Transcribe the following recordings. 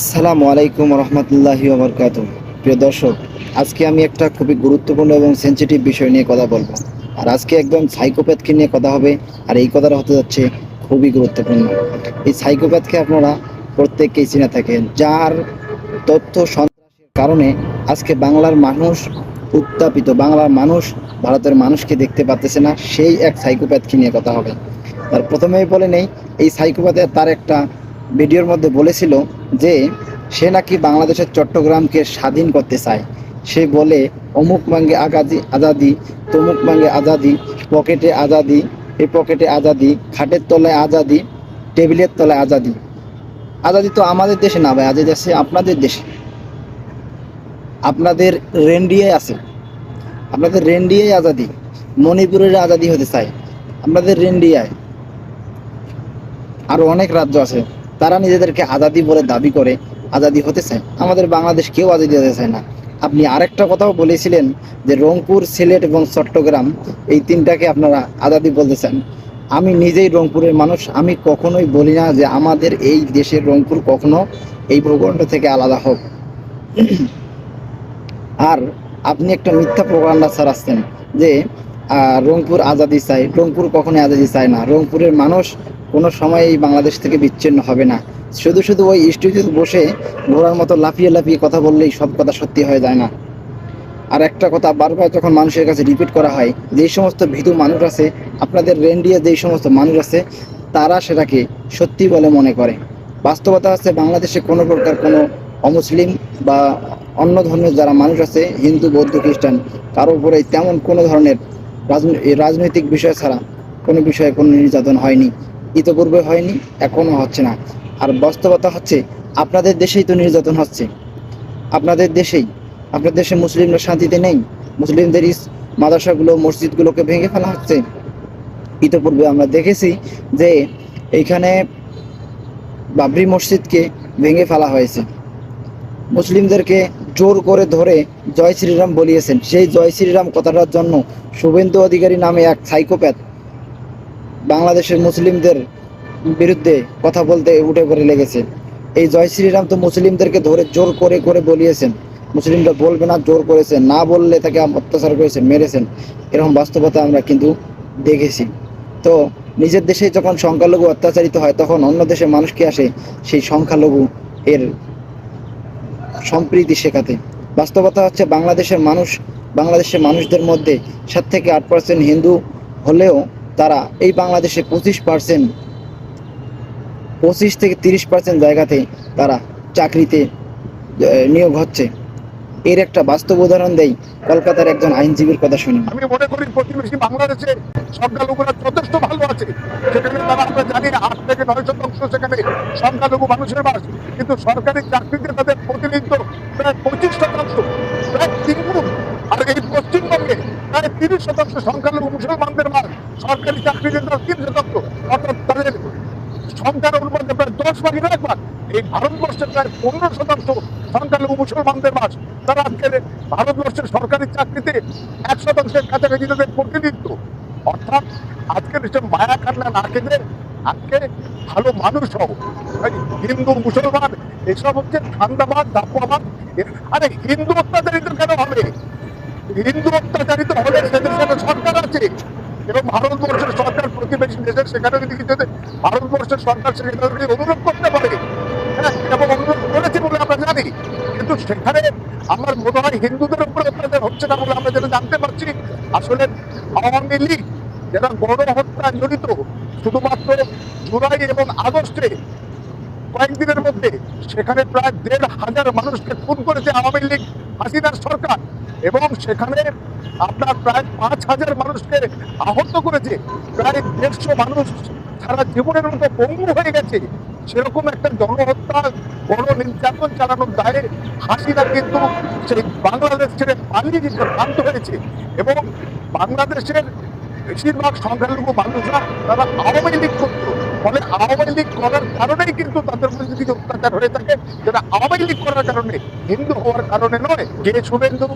আসসালামু আলাইকুম রহমতুল্লাহি ওবরকাত প্রিয় দর্শক, আজকে আমি একটা খুবই গুরুত্বপূর্ণ এবং সেন্সিটিভ বিষয় নিয়ে কথা বলব। আর আজকে একদম সাইকোপ্যাথকে নিয়ে কথা হবে, আর এই কথাটা হতে যাচ্ছে খুবই গুরুত্বপূর্ণ। এই সাইকোপ্যাথকে আপনারা প্রত্যেককেই চিনে থাকেন, যার তথ্য সন্ত্রাসের কারণে আজকে বাংলার মানুষ উত্তাপিত, বাংলার মানুষ ভারতের মানুষকে দেখতে পাচ্ছে না, সেই এক সাইকোপ্যাথকে নিয়ে কথা হবে। তার প্রথমেই বলে নেই, এই সাইকোপ্যাথের তার একটা ভিডিওর মধ্যে বলেছিল যে সে নাকি বাংলাদেশের চট্টগ্রামকে স্বাধীন করতে চায়। সে বলে, অমুক মাঙ্গে আগাদি, আজাদি, তমুক মাঙ্গে আজাদি, পকেটে আজাদি এই পকেটে আজাদি, খাটের তলায় আজাদি, টেবিলের তলায় আজাদি। আজাদি তো আমাদের দেশে না ভাই, আজাদি আছে আপনাদের দেশে। আপনাদের রেন্ডিয়ায় আছে। আপনাদের রেন্ডিয়ায় আজাদি, মণিপুরের আজাদি হতে চায়। আপনাদের রেন্ডিয়ায়। আরও অনেক রাজ্য আছে। তারা নিজেদেরকে আজাদি বলে দাবি করে আজাদি হতে চায়। আমাদের বাংলাদেশ কেউ আজাদি হতে চায় না। আপনি আরেকটা কথাও বলেছিলেন যে রংপুর, সিলেট এবং চট্টগ্রাম এই তিনটাকে আপনারা আজাদি বলতে চান। আমি নিজেই রংপুরের মানুষ। আমি কখনোই বলি না যে আমাদের এই দেশের রংপুর কখনো এই ভূখণ্ড থেকে আলাদা হোক। আর আপনি একটা মিথ্যা প্রোপাগান্ডা ছাড়াচ্ছেন যে রংপুর আজাদি চাই। রংপুর কখনোই আজাদি চায় না। রংপুরের মানুষ কোনো সময় এই বাংলাদেশ থেকে বিচ্ছিন্ন হবে না। শুধু শুধু ওই স্টুডিওতে বসে ঘোড়ার মতো লাফিয়ে লাফিয়ে কথা বললেই সব কথা সত্যি হয়ে যায় না। আর একটা কথা, বারবার যখন মানুষের কাছে রিপিট করা হয়, যেই সমস্ত ভীতু মানুষ আছে, আপনাদের রেন্ডিয়া যেই সমস্ত মানুষ আছে, তারা সেটাকে সত্যি বলে মনে করে। বাস্তবতা আছে, বাংলাদেশে কোনো প্রকার কোনো অমুসলিম বা অন্য ধর্মের যারা মানুষ আছে, হিন্দু, বৌদ্ধ, খ্রিস্টান, কারও উপরে তেমন কোনো ধরনের রাজন- রাজনৈতিক বিষয় ছাড়া কোনো বিষয়ে কোনো নির্যাতন হয়নি। ইতপূর্বে হয়নি, এখনও হচ্ছে না। আর বাস্তবতা হচ্ছে, আপনাদের দেশেই তো নির্যাতন হচ্ছে। আপনাদের দেশেই আপনাদের দেশে মুসলিমরা শান্তিতে নেই, মুসলিমদের মাদ্রাসাগুলো, মসজিদগুলোকে ভেঙে ফেলা হচ্ছে। ইতপূর্বে আমরা দেখেছি যে, এইখানে বাবরি মসজিদকে ভেঙে ফেলা হয়েছে। মুসলিমদেরকে জোর করে ধরে জয় শ্রীরাম বলিয়েছেন। সেই জয় শ্রীরাম কথাটার জন্য শুভেন্দু অধিকারী নামে এক সাইকোপ্যাথ বাংলাদেশের মুসলিমদের বিরুদ্ধে কথা বলতে উঠে পড়ে লেগেছে। এই জয় শ্রীরাম তো মুসলিমদেরকে ধরে জোর করে করে বলিয়েছেন। মুসলিমরা বলবে না, জোর করেছেন। না বললে তাকে অত্যাচার করেছেন, মেরেছেন। এরকম বাস্তবতা আমরা কিন্তু দেখেছি। তো নিজের দেশে যখন সংখ্যালঘু অত্যাচারিত হয়, তখন অন্য দেশের মানুষকে আসে সেই সংখ্যালঘু এর সম্প্রীতি শেখাতে। বাস্তবতা হচ্ছে বাংলাদেশের মানুষ বাংলাদেশের মানুষদের মধ্যে সাত থেকে আট পার্সেন্ট হিন্দু হলেও তারা এই বাংলাদেশে পঁচিশ পার্সেন্ট, পঁচিশ থেকে তিরিশ পার্সেন্ট জায়গাতে তারা চাকরিতে নিয়োগ হচ্ছে। এর একটা বাস্তব উদাহরণ দেই, কলকাতার একজন আইনজীবীর কথা শুনি। আমি মনে করি প্রতিবেশী বাংলাদেশে সংখ্যালঘুরা যথেষ্ট ভালো আছে। সেখানে তারা আমরা জানি আট থেকে নয় শতাংশ সেখানে সংখ্যালঘু মানুষের বাস, কিন্তু সরকারি চাকরিতে তাদের প্রতিনিধিত্ব প্রায় পঁচিশ শতাংশ, প্রায় তিনগুণ আর এই পশ্চিমবঙ্গে প্রায় তিরিশ শতাংশ সংখ্যালঘু মুসলমানদের বাস সরকারি চাকরিতে তার তিন শতাংশ অর্থাৎ তাদের সংখ্যার অনুপাতে প্রায় দশ ভাগের এক ভাগ এই ভারতবর্ষের প্রায় পনেরো শতাংশ সংখ্যালঘু মুসলমানদের বাস। তারা আজকের ভারতবর্ষের সরকারি চাকরিতে এক শতাংশের কাছাকাছি তাদের প্রতিনিধিত্ব। অর্থাৎ আজকের সে মায়া কান্না না কেঁদে আজকে ভালো মানুষ হও। হিন্দু, মুসলমান, এসব হচ্ছে ঠান্ডাবাদ দাপাবাদ আরে, হিন্দু অত্যাচারিত কেন হবে? হিন্দু অত্যাচারিত হলে সেদের সরকার আছে। এবং ভারতবর্ষের সরকার প্রতিবেশী দেশের সেখানে যদি কিছু ভারতবর্ষের সরকার সেখানে অনুরোধ করতে পারে হ্যাঁ এবং অনুরোধ করেছে বলে আমরা জানি। কিন্তু সেখানে আমার মনে হয় হিন্দুদের উপরে অত্যাচার হচ্ছে না বলে আমরা যেটা জানতে পারছি। আসলে আওয়ামী লীগ যারা গণহত্যা জড়িত, শুধুমাত্র জুলাই এবং আগস্টে কয়েকদিনের মধ্যে সেখানে প্রায় দেড় হাজার মানুষকে খুন করেছে আওয়ামী লীগ, হাসিনার সরকার। এবং সেখানে আপনার প্রায় পাঁচ হাজার মানুষকে আহত করেছে। প্রায় দেড়শো মানুষ সারা জীবনের মতো পঙ্গু হয়ে গেছে। সেরকম একটা জনহত্যা বড় নির্যাতন চালানোর দায়ে হাসিনা কিন্তু সেই বাংলাদেশ ছেড়ে পালিয়ে যেতে বাধ্য হয়েছে এবং বাংলাদেশের বেশিরভাগ সংখ্যালঘু মানুষরা তারা আওয়ামী লীগ করতো। ফলে আওয়ামী লীগ করার কারণেই কিন্তু তাদের উপরে যদি অত্যাচার হয়ে থাকে, যেটা আওয়ামী লীগ করার কারণে, হিন্দু হওয়ার কারণে নয়। কে শুভেন্দু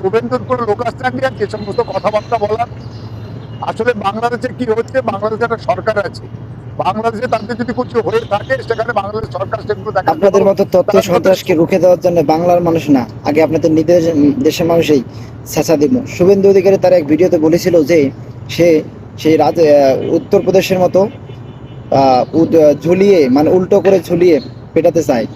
শুভেন্দুর কোনো লোক আসতে যে সমস্ত কথাবার্তা বলার। আসলে বাংলাদেশে কি হচ্ছে? বাংলাদেশে একটা সরকার আছে। বাংলাদেশে তাদের যদি কিছু হয়ে থাকে সেখানে বাংলাদেশ সরকার সেগুলো দেখা আপনাদের মতো তথ্য সন্ত্রাসকে রুখে দেওয়ার জন্য বাংলার মানুষ না। আগে আপনাদের নিজের দেশের মানুষই ছেঁচা দিব। শুভেন্দু অধিকারী তার এক ভিডিওতে বলেছিল যে সে সেই রাজ উত্তরপ্রদেশের মতো ঝুলিয়ে মানে উল্টো করে ঝুলিয়ে পেটাতে চায়।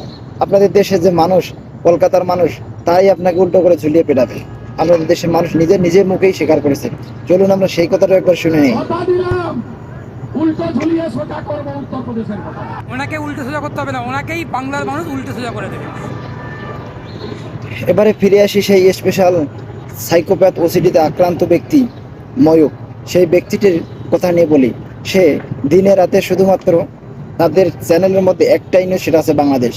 আপনাদের দেশের যে মানুষ কলকাতার মানুষ তাই আপনাকে উল্টো করে ঝুলিয়ে পেটাবে। আমাদের দেশের মানুষ নিজের নিজের মুখেই স্বীকার করেছে। চলুন আমরা সেই কথাটা একবার শুনে নিই। উল্টো ঝুলিয়ে সোজা করব উত্তরপ্রদেশের কথা। ওনাকে উল্টো সোজা করতে হবে না ওনাকেই বাংলার মানুষ উল্টো সোজা করে দেবে। এবারে ফিরে আসি সেই স্পেশাল সাইকোপ্যাথ ওসিডিতে আক্রান্ত ব্যক্তি ময়ূক। সেই ব্যক্তিটির কথা নিয়ে বলি। সে দিনে রাতে শুধুমাত্র তাদের চ্যানেলের মধ্যে একটাই নিউজ সেটা আছে বাংলাদেশ।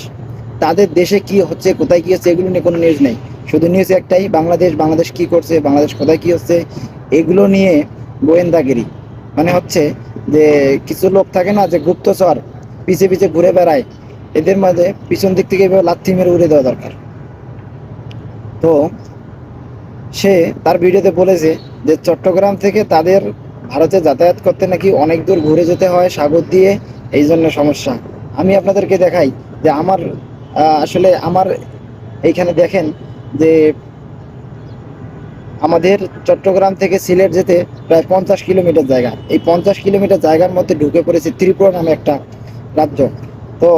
তাদের দেশে কি হচ্ছে, কোথায় কি হচ্ছে, এগুলো নিয়ে কোনো নিউজ নেই। শুধু নিউজ একটাই, বাংলাদেশ বাংলাদেশ কি করছে, বাংলাদেশ কোথায় কি হচ্ছে, এগুলো নিয়ে গোয়েন্দাগিরি। মানে হচ্ছে যে কিছু লোক থাকে না যে গুপ্তচর, পিছে পিছে ঘুরে বেড়ায়। এদের মাঝে পিছন দিক থেকে এভাবে লাথি মেরে উড়ে দেওয়া দরকার। তো সে তার ভিডিওতে বলেছে যে চট্টগ্রাম থেকে তাদের ভারতে যাতায়াত করতে নাকি অনেক দূর ঘুরে যেতে হয় সাগর দিয়ে, এই জন্য সমস্যা। আমি আপনাদেরকে দেখাই যে আমার আসলে আমার এইখানে দেখেন যে আমাদের চট্টগ্রাম থেকে সিলেট যেতে প্রায় পঞ্চাশ কিলোমিটার জায়গা। এই পঞ্চাশ কিলোমিটার জায়গার মধ্যে ঢুকে পড়েছে ত্রিপুরা নামে একটা রাজ্য। তো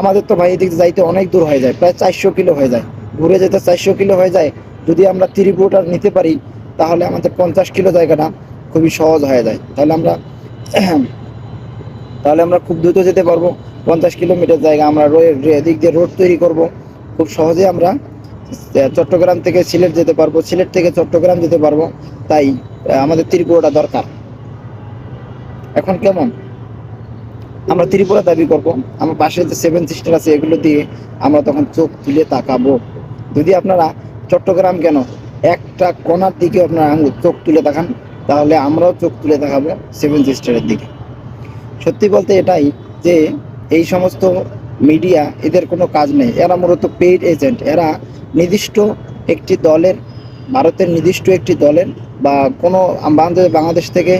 আমাদের তো ভাই এদিক যাইতে অনেক দূর হয়ে যায়, প্রায় চারশো কিলো হয়ে যায়। ঘুরে যেতে চারশো কিলো হয়ে যায়। যদি আমরা ত্রিপুরাটা নিতে পারি, তাহলে আমাদের পঞ্চাশ কিলো জায়গাটা খুবই সহজ হয়ে যায়। তাহলে আমরা তাহলে আমরা খুব দ্রুত যেতে পারব। পঞ্চাশ কিলোমিটার জায়গা আমরা এদিক দিয়ে রোড তৈরি করব। খুব সহজে আমরা চট্টগ্রাম থেকে সিলেট যেতে পারব। সিলেট থেকে চট্টগ্রাম যেতে পারব। তাই আমাদের ত্রিপুরাটা দরকার। এখন কেমন? আমরা ত্রিপুরা দাবি করব। আমার পাশে যে সেভেন সিস্টার আছে, এগুলো দিয়ে আমরা তখন চোখ তুলে তাকাবো। যদি আপনারা চট্টগ্রাম কেন, একটা কোনার দিকে আপনারা আঙুল চোখ তুলে তাকান, তাহলে আমরাও চোখ তুলে তাকাবো সেভেন সিস্টারের দিকে। সত্যি বলতে এটাই যে এই সমস্ত মিডিয়া এদের কোনো কাজ নেই। এরা মূলত পেইড এজেন্ট এরা নির্দিষ্ট একটি দলের, ভারতের নির্দিষ্ট একটি দলের বা কোনো বাংলাদেশ থেকে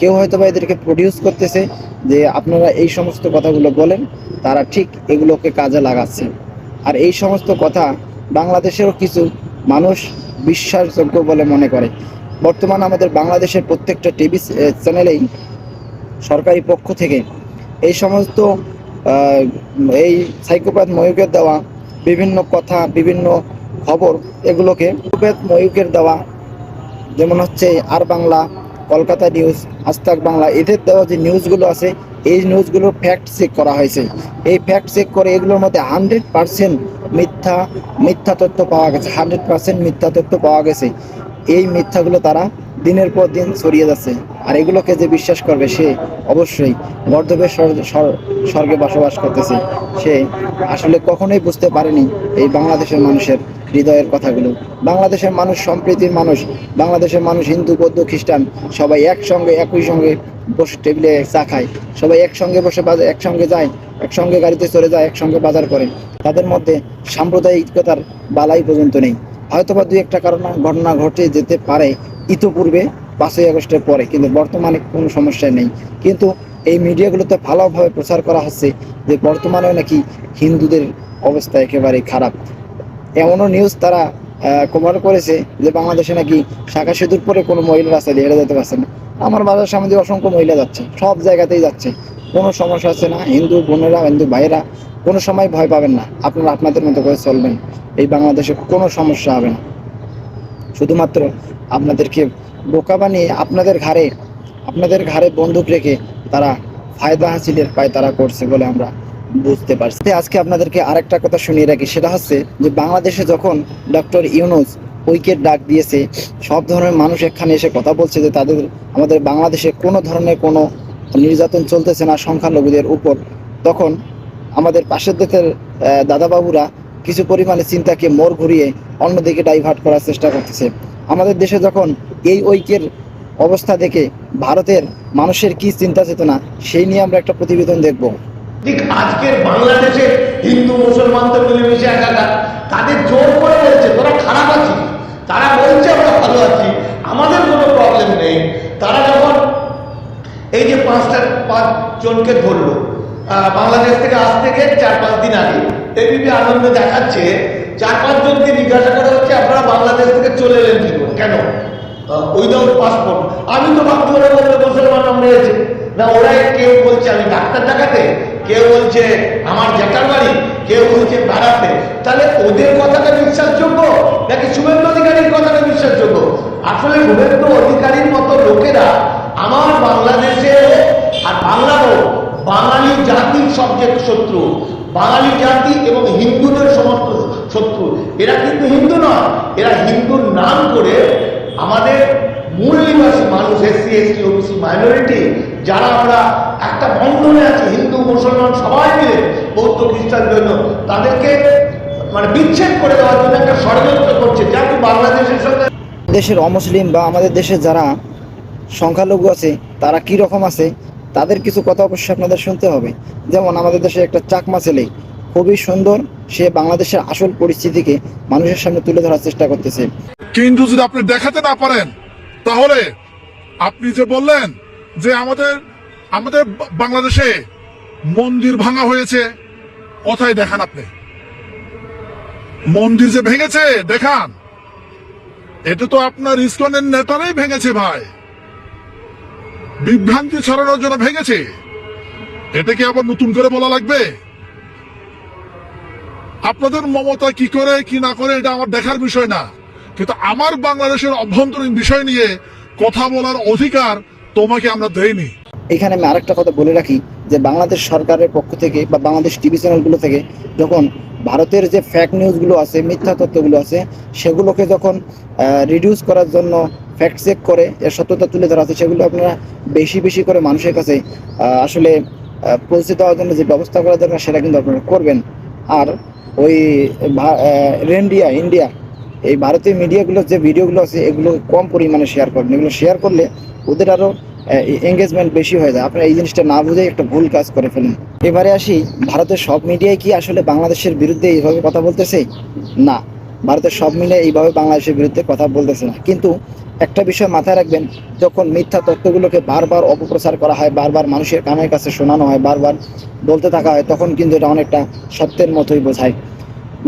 কেউ হয়তো বা এদেরকে প্রডিউস করতেছে যে আপনারা এই সমস্ত কথাগুলো বলেন, তারা ঠিক এগুলোকে কাজে লাগাচ্ছে। আর এই সমস্ত কথা বাংলাদেশেরও কিছু মানুষ বিশ্বাসযোগ্য বলে মনে করে। বর্তমান আমাদের বাংলাদেশের প্রত্যেকটা টিভি চ্যানেলেই সরকারি পক্ষ থেকে এই সমস্ত এই সাইকোপ্যাথ ময়ূকের দেওয়া বিভিন্ন কথা, বিভিন্ন খবর, এগুলোকে সাইকোপ্যাথ ময়ূকের দেওয়া, যেমন হচ্ছে আর বাংলা, কলকাতা নিউজ আজতাক বাংলা, এদের দেওয়া যে নিউজগুলো আছে, এই নিউজগুলোর ফ্যাক্ট চেক করা হয়েছে। এই ফ্যাক্ট চেক করে এগুলোর মধ্যে হান্ড্রেড পার্সেন্ট মিথ্যা মিথ্যা তথ্য পাওয়া গেছে হান্ড্রেড পার্সেন্ট মিথ্যা তথ্য পাওয়া গেছে। এই মিথ্যাগুলো তারা দিনের পর দিন ছড়িয়ে যাচ্ছে। আর এগুলোকে যে বিশ্বাস করবে সে অবশ্যই স্বর- স্বর্গে বসবাস করতেছে। সে আসলে কখনোই বুঝতে পারেনি এই বাংলাদেশের মানুষের হৃদয়ের কথাগুলো। বাংলাদেশের মানুষ সম্প্রীতির মানুষ, বাংলাদেশের মানুষ হিন্দু, বৌদ্ধ, খ্রিস্টান, সবাই একসঙ্গে, একই সঙ্গে বসে টেবিলে চা খায়। সবাই একসঙ্গে বসে বাজার একসঙ্গে যায়, একসঙ্গে গাড়িতে চলে যায়, একসঙ্গে বাজার করে। তাদের মধ্যে সাম্প্রদায়িকতার বালাই পর্যন্ত নেই। হয়তোবা দুই একটা কারণ ঘটনা ঘটে যেতে পারে ইতোপূর্বে পাঁচই আগস্টের পরে, কিন্তু বর্তমানে কোনো সমস্যা নেই। কিন্তু এই মিডিয়াগুলোতে ভালোভাবে প্রচার করা হচ্ছে যে বর্তমানেও নাকি হিন্দুদের অবস্থা একেবারেই খারাপ। এমনও নিউজ তারা কভার করেছে যে বাংলাদেশে নাকি শাখা সেতুর পরে কোনো মহিলা রাস্তা দিয়ে হেঁটে যেতে পারছে না। আমার বাজার সামনে অসংখ্য মহিলা যাচ্ছে, সব জায়গাতেই যাচ্ছে। কোনো সমস্যা হচ্ছে না, হিন্দু বোনেরা, হিন্দু ভাইয়েরা কোনো সময় ভয় পাবেন না। আপনারা আপনাদের মতো করে চলবেন, এই বাংলাদেশে কোনো সমস্যা হবে না। শুধুমাত্র আপনাদেরকে বোকা বানিয়ে আপনাদের ঘাড়ে আপনাদের ঘাড়ে বন্দুক রেখে তারা ফায়দা হাসিলের পায় তারা করছে বলে আমরা বুঝতে পারছি। আজকে আপনাদেরকে আরেকটা কথা শুনিয়ে রাখি, সেটা হচ্ছে যে বাংলাদেশে যখন ডক্টর ইউনুস উইকেট ডাক দিয়েছে, সব ধরনের মানুষ এখানে এসে কথা বলছে যে তাদের, আমাদের বাংলাদেশে কোনো ধরনের কোনো নির্যাতন চলতেছে না সংখ্যালঘুদের উপর। তখন আমাদের পাশের দেশের দাদাবাবুরা কিছু পরিমাণে চিন্তাকে মোড় ঘুরিয়ে অন্যদিকে ডাইভার্ট করার চেষ্টা করতেছে। আমাদের দেশে যখন এই ঐক্যের অবস্থা দেখে ভারতের মানুষের কি চিন্তা চেতনা, সেই নিয়ে আমরা একটা প্রতিবেদন দেখব। ঠিক আজকের বাংলাদেশে হিন্দু মুসলমানদের মিলেমিশে একাকার। তাদের জোর করে বলছে, তোরা খারাপ আছি তারা বলছে, আমরা ভালো আছি। আমাদের কোনো প্রবলেম নেই। তারা যখন এই যে পাঁচটা পাঁচ জনকে ধরলো বাংলাদেশ থেকে আসতে গিয়ে চার পাঁচ দিন আগে। এবিপি আনন্দ দেখাচ্ছে, চার পাঁচ জনকে জিজ্ঞাসা করা হচ্ছে, আপনারা বাংলাদেশ থেকে চলে এলেন কি কেন? উইদাউট পাসপোর্ট আমি তো ভাবছি ওরা বলবে মুসলমান মেরেছে না ওরাই কেউ বলছে, আমি ডাক্তার দেখাতে। কেউ বলছে, আমার জ্যাঠার বাড়ি। কেউ বলছে বেড়াতে তাহলে ওদের কথাটা বিশ্বাসযোগ্য? নাকি শুভেন্দু অধিকারীর কথাটা বিশ্বাসযোগ্য? আসলে শুভেন্দু অধিকারীর মতো লোকেরা আমার বাংলাদেশে আর বাংলা হোক বাঙালি জাতির সবচেয়ে শত্রু। বাঙালি জাতি এবং হিন্দুদের সমস্ত শত্রু। এরা কিন্তু হিন্দু নয়, এরা হিন্দুর নাম করে আমাদের মূল নিবাসী মানুষ এসসি এসটি ওবিসি মাইনরিটি যারা আমরা একটা বন্ধনে আছি, হিন্দু, মুসলমান সবাই মিলে বৌদ্ধ, খ্রিস্টান জন্য তাদেরকে মানে বিচ্ছেদ করে দেওয়ার জন্য একটা ষড়যন্ত্র করছে। যেমন বাংলাদেশের সঙ্গে দেশের অমুসলিম বা আমাদের দেশে যারা সংখ্যালঘু আছে, তারা কি রকম আছে? তাদের কিছু কথা অবশ্যই আপনাদের শুনতে হবে। যেমন আমাদের দেশে একটা চাকমা ছেলে, খুবই সুন্দর, সে বাংলাদেশের আসল পরিস্থিতিকে মানুষের সামনে তুলে ধরার চেষ্টা করতেছে। কিন্তু যদি আপনি দেখাতে না পারেন, তাহলে আপনি যে বললেন যে আমাদের আমাদের বাংলাদেশে মন্দির ভাঙা হয়েছে কোথায় দেখান আপনি। মন্দির যে ভেঙেছে, দেখান। এটা তো আপনার ইসকনের নেতারাই ভেঙেছে ভাই। বিভ্রান্তি ছড়ানোর জন্য ভেঙেছে। এটা কি আবার নতুন করে বলা লাগবে? আপনাদের মমতা কি করে, কি না করে, এটা আমার দেখার বিষয় না। কিন্তু আমার বাংলাদেশের অভ্যন্তরীণ বিষয় নিয়ে কথা বলার অধিকার তোমাকে আমরা দেইনি। এখানে আমি আরেকটা কথা বলে রাখি, যে বাংলাদেশ সরকারের পক্ষ থেকে বা বাংলাদেশ টিভি চ্যানেলগুলো থেকে যখন ভারতের যে ফ্যাক নিউজগুলো আছে, মিথ্যা তথ্যগুলো আছে, সেগুলোকে যখন রিডিউস করার জন্য ফ্যাক্ট চেক করে, এর সত্যতা তুলে ধরা আছে, সেগুলো আপনারা বেশি বেশি করে মানুষের কাছে আসলে পৌঁছে দেওয়ার জন্য যে ব্যবস্থা করা দরকার, সেটা কিন্তু আপনারা করবেন। আর ওই ইন্ডিয়া ইন্ডিয়া, এই ভারতীয় মিডিয়াগুলোর যে ভিডিওগুলো আছে, এগুলো কম পরিমাণে শেয়ার করবেন এগুলো শেয়ার করলে ওদের আরও এঙ্গেজমেন্ট বেশি হয়ে যায়। আপনারা এই জিনিসটা না বুঝে একটা ভুল কাজ করে ফেলেন। এবারে আসি, ভারতের সব মিডিয়ায় কি আসলে বাংলাদেশের বিরুদ্ধে এইভাবে কথা বলতেছে? না। ভারতের সব মিডিয়া এইভাবে বাংলাদেশের বিরুদ্ধে কথা বলতেছে না। কিন্তু একটা বিষয় মাথায় রাখবেন, যখন মিথ্যা তথ্যগুলোকে বারবার অপপ্রচার করা হয়, বারবার মানুষের কানের কাছে শোনানো হয়, বারবার বলতে থাকা হয়, তখন কিন্তু এটা অনেকটা সত্যের মতোই বোঝায়।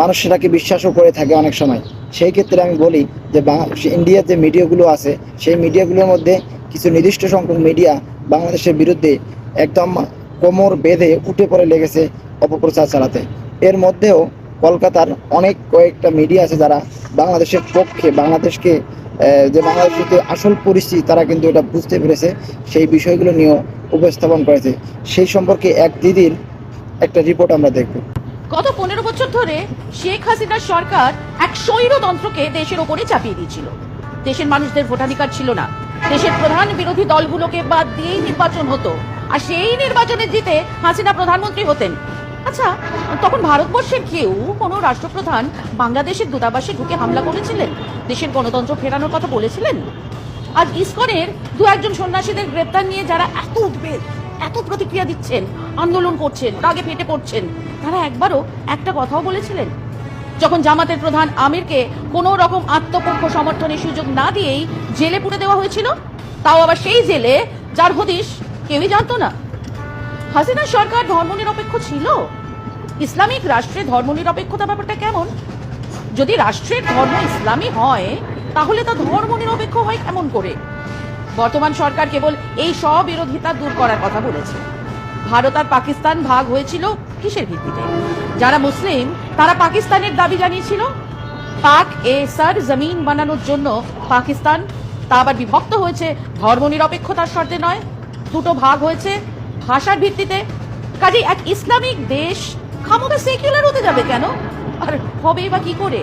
মানুষ সেটাকে বিশ্বাসও করে থাকে অনেক সময়। সেই ক্ষেত্রে আমি বলি যে ইন্ডিয়ার যে মিডিয়াগুলো আছে, সেই মিডিয়াগুলোর মধ্যে কিছু নির্দিষ্ট সংখ্যক মিডিয়া বাংলাদেশের বিরুদ্ধে একদম কোমর বেঁধে উঠে পড়ে লেগেছে অপপ্রচার চালাতে। এর মধ্যেও কলকাতার অনেক কয়েকটা মিডিয়া আছে যারা বাংলাদেশের পক্ষে, বাংলাদেশকে যে বাংলাদেশের যে আসল পরিস্থিতি, তারা কিন্তু এটা বুঝতে পেরেছে। সেই বিষয়গুলো নিয়েও উপস্থাপন করেছে। সেই সম্পর্কে এক দিদির একটা রিপোর্ট আমরা দেখব। গত পনেরো বছর ধরে শেখ হাসিনার সরকার এক স্বৈরতন্ত্রকে দেশের ওপরে চাপিয়ে দিয়েছিল। দেশের মানুষদের ভোটাধিকার ছিল না। দেশের প্রধান বিরোধী দলগুলোকে বাদ দিয়েই নির্বাচন হতো। আর সেই নির্বাচনে জিতে হাসিনা প্রধানমন্ত্রী হতেন। আচ্ছা তখন ভারতবর্ষের কেউ কোনো রাষ্ট্রপ্রধান বাংলাদেশের দূতাবাসে ঢুকে হামলা করেছিলেন? দেশের গণতন্ত্র ফেরানোর কথা বলেছিলেন? আজ ইসকনের দু একজন সন্ন্যাসীদের গ্রেপ্তার নিয়ে যারা এত উদ্বেগ, এত প্রতিক্রিয়া দিচ্ছেন, আন্দোলন করছেন, রাগে ফেটে পড়ছেন, তারা একবারও একটা কথাও বলেছিলেন? যখন জামাতের প্রধান আমিরকে কোনো রকম আত্মপক্ষ সমর্থনের সুযোগ না দিয়েই জেলে পুড়ে দেওয়া হয়েছিল, তাও আবার সেই জেলে যার হদিশ কেউই জানতো না। হাসিনা সরকার ধর্মনিরপেক্ষ ছিল? ইসলামিক রাষ্ট্রে ধর্মনিরপেক্ষতা ব্যাপারটা কেমন? যদি রাষ্ট্রের ধর্ম ইসলামী হয়, তাহলে তা ধর্মনিরপেক্ষ হয় কেমন করে? বর্তমান সরকার কেবল এই স্ববিরোধিতা দূর করার কথা বলেছে। ভারত আর পাকিস্তান ভাগ হয়েছিল কিসের ভিত্তিতে? যারা মুসলিম, তারা পাকিস্তানের দাবি জানিয়েছিল। পাক এ সার জমিন বানানোর জন্য পাকিস্তান তা আবার বিভক্ত হয়েছে। ধর্মনিরপেক্ষতার শর্তে নয়। দুটো ভাগ হয়েছে। ভাষার ভিত্তিতে? কাজে এক ইসলামিক দেশ ক্ষমতা সেকুলার হতে যাবে কেন? আর হবে বা কি করে?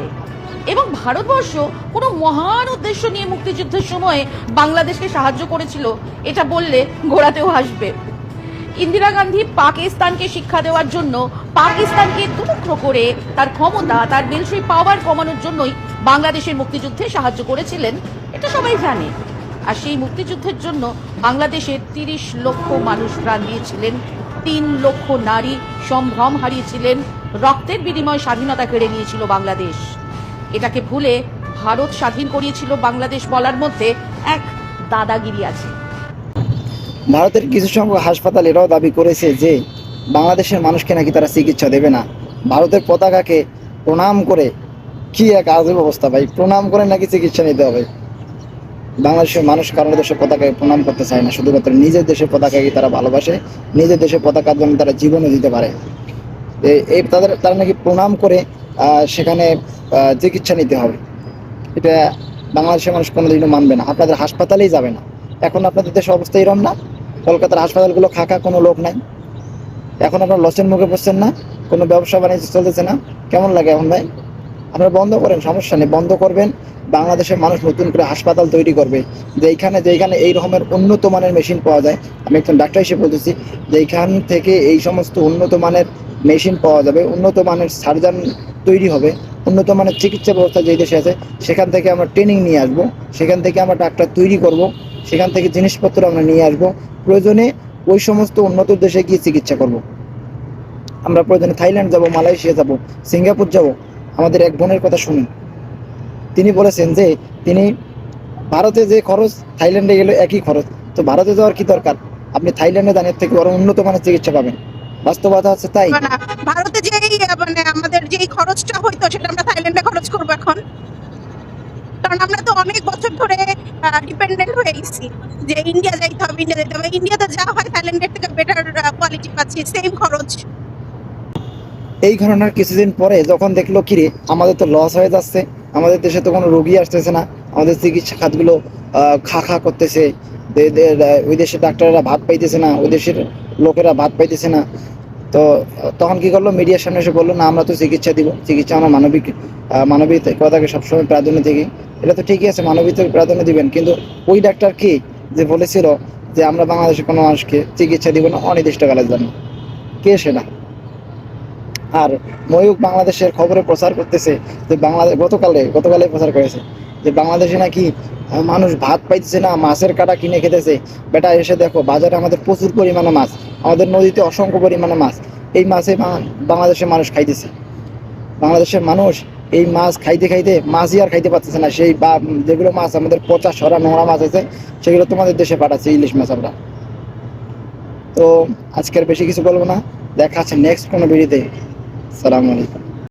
এবং ভারতবর্ষ কোনো মহান উদ্দেশ্য নিয়ে মুক্তিযুদ্ধের সময়ে বাংলাদেশকে সাহায্য করেছিল, এটা বললে ঘোরাতেও হাসবে। ইন্দিরা গান্ধী পাকিস্তানকে শিক্ষা দেওয়ার জন্য পাকিস্তানকে দুটুকরো করে তার ক্ষমতা, তার মিলিটারি পাওয়ার কমানোর জন্যই বাংলাদেশের মুক্তিযুদ্ধে সাহায্য করেছিলেন, এটা সবাই জানে। আর সেই মুক্তিযুদ্ধের জন্য বাংলাদেশে তিরিশ লক্ষ মানুষ প্রাণ দিয়েছিলেন, তিন লক্ষ নারী সম্ভ্রম হারিয়েছিলেন, রক্তের বিনিময়ে স্বাধীনতা কেড়ে নিয়েছিল বাংলাদেশ। এটাকে ভুলে ভারত স্বাধীন করিয়েছিল বাংলাদেশ বলার মধ্যে এক দাদাগিরি আছে। ভারতের কিছু সংখ্যক হাসপাতাল এরাও দাবি করেছে যে, বাংলাদেশের মানুষকে নাকি তারা চিকিৎসা দেবে না। ভারতের পতাকাকে প্রণাম করে কি এক আজব অবস্থা ভাই? প্রণাম করে নাকি চিকিৎসা নিতে হবে? বাংলাদেশের মানুষ কারণ দেশের পতাকাকে প্রণাম করতে চায় না। শুধুমাত্র নিজের দেশের পতাকাকে তারা ভালোবাসে, নিজের দেশের পতাকার জন্য তারা জীবনও দিতে পারে। এই তাদের, তারা নাকি প্রণাম করে সেখানে চিকিৎসা নিতে হবে। এটা বাংলাদেশের মানুষ কোনোদিনও মানবে না। আপনাদের হাসপাতালেই যাবে না। এখন আপনাদের দেশের অবস্থা এরম না? কলকাতার হাসপাতালগুলো খাকা, কোনো লোক নাই? এখন আপনার লসের মুখে পড়ছেন না? কোনো ব্যবসা বাণিজ্য চলতেছে না? কেমন লাগে এখন ভাই? আপনারা বন্ধ করেন, সমস্যা নেই, বন্ধ করবেন। বাংলাদেশের মানুষ নতুন করে হাসপাতাল তৈরি করবে। যেইখানে যেইখানে এই রকমের উন্নত মানের মেশিন পাওয়া যায়, আমি একজন ডাক্তার হিসেবে বলতেছি, যেইখান থেকে এই সমস্ত উন্নত মানের মেশিন পাওয়া যাবে, উন্নত মানের সার্জন তৈরি হবে, উন্নত মানের চিকিৎসা ব্যবস্থা যেই দেশে আছে, সেখান থেকে আমরা ট্রেনিং নিয়ে আসব, সেখান থেকে আমরা ডাক্তার তৈরি করব, সেখান থেকে জিনিসপত্র আমরা নিয়ে আসব, প্রয়োজনে ওই সমস্ত উন্নত দেশে গিয়ে চিকিৎসা করব। আমরা প্রয়োজনে থাইল্যান্ড যাব, মালয়েশিয়া যাব, সিঙ্গাপুর যাব আমাদের এক বোনের কথা শুনুন। তিনি বলেছেন যে, তিনি ভারতে যে খরচ, থাইল্যান্ডে গেলে একই খরচ। তো ভারতে যাওয়ার কি দরকার? আপনি থাইল্যান্ডে দানের থেকে বড় উন্নত মানের চিকিৎসা পাবেন। বাস্তবতা হচ্ছে তাই। ভারতে যেই মানে আমাদের যেই খরচটা হইতো, সেটা আমরা থাইল্যান্ডে খরচ করব এখন। কারণ আমরা তো অনেক বছর ধরে ডিপেন্ডেন্ট হয়ে গেছি। যে ইন্ডিয়া যাইতে হবে, ইন্ডিয়া যাইতে হবে। ইন্ডিয়াতে যা হয়, থাইল্যান্ডের থেকে বেটার কোয়ালিটি পাচ্ছি সেম খরচ। এই ঘটনার কিছুদিন পরে যখন দেখল, কিরে, আমাদের তো লস হয়ে যাচ্ছে। আমাদের দেশে তো কোনো রোগী আসতেছে না। আমাদের চিকিৎসা খাতগুলো খা খা করতেছে। ওই দেশের ডাক্তাররা ভাত পাইতেছে না। ওই দেশের লোকেরা ভাত পাইতেছে না। তো, তখন কি করল? মিডিয়ার সামনে এসে বলল, না, আমরা তো চিকিৎসা দিব। চিকিৎসা আমরা মানবিক মানবিকতাকে সবসময় প্রাধান্য দিই। এটা তো ঠিকই আছে মানবিকতাকে প্রাধান্য দিবেন। কিন্তু ওই ডাক্তার কি যে বলেছিল যে, আমরা বাংলাদেশের কোনো মানুষকে চিকিৎসা দিব না, অনির্দিষ্টকালের জন্য? কে সেটা? আর ময়ূক বাংলাদেশের খবরে প্রচার করতেছে যে বাংলাদেশ গতকালে গতকালে প্রচার করেছে যে বাংলাদেশে নাকি মানুষ ভাত পাইতেছে না, মাছের কাটা কিনে খেতেছে। বেটা, এসে দেখো, বাজারে আমাদের প্রচুর পরিমাণে মাছ, আমাদের নদীতে অসংখ্য পরিমাণে মাছ। এই মাছে বাংলাদেশের মানুষ খাইতেছে। বাংলাদেশের মানুষ এই মাছ খাইতে খাইতে মাছই আর খাইতে পারতেছে না। সেই বা, যেগুলো মাছ আমাদের পচা, সরা, নোংরা মাছ আছে, সেগুলো তোমাদের দেশে পাঠাচ্ছে, ইলিশ মাছ আমরা। তো আজকের বেশি কিছু বলব না। দেখা আছে নেক্সট কোনো ভিডিওতে সালামু আলাইকুম।